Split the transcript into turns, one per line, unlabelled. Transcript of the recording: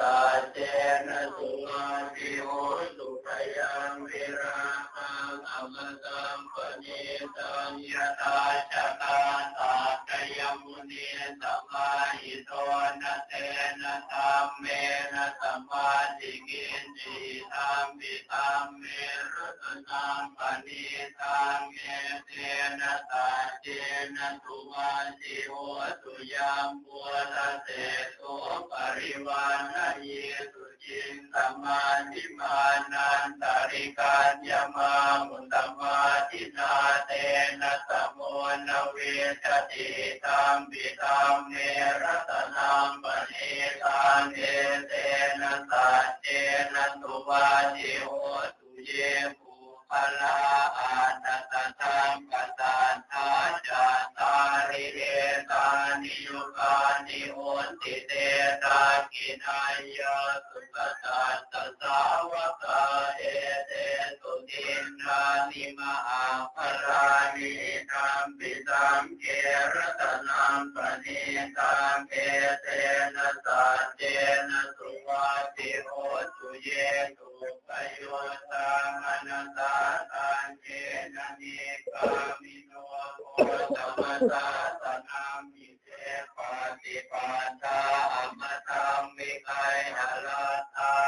ตาเจนะสุมาติโหสุขยังวิราคังอมตังปณิตังยะตาจตาตาตยมุนีสัมมาหิโตนะเตนะตัมเมนะสัมมาทิกินจิตัมปิตัมเมรุตตังปณิตังเอเตนะตาเจนะสุมาติโหสุยังปุระเตโสป ริวานะเยสุจินตมาติมานันตาริกัญญมามุตมาตินาเตนะสมโมนเวทติตัมปิตัมเมรัตนังปณิตังเอเตนะสัจเจนะสุวาจิโหตุเยภูพลา ตานิยุกานิโหติเตตากินายาสุปตัสสะสาวกาเอเตสุตินนานิมหาภรานิธัมปิตังเกรตนังปณิตังเอเตนะสัจเจนะสุวัติโหตุเยตุปโยตังอนันตาตันเจนะนิกามิโนโหตมตา ปัตตามตัมมิไกหะลาตา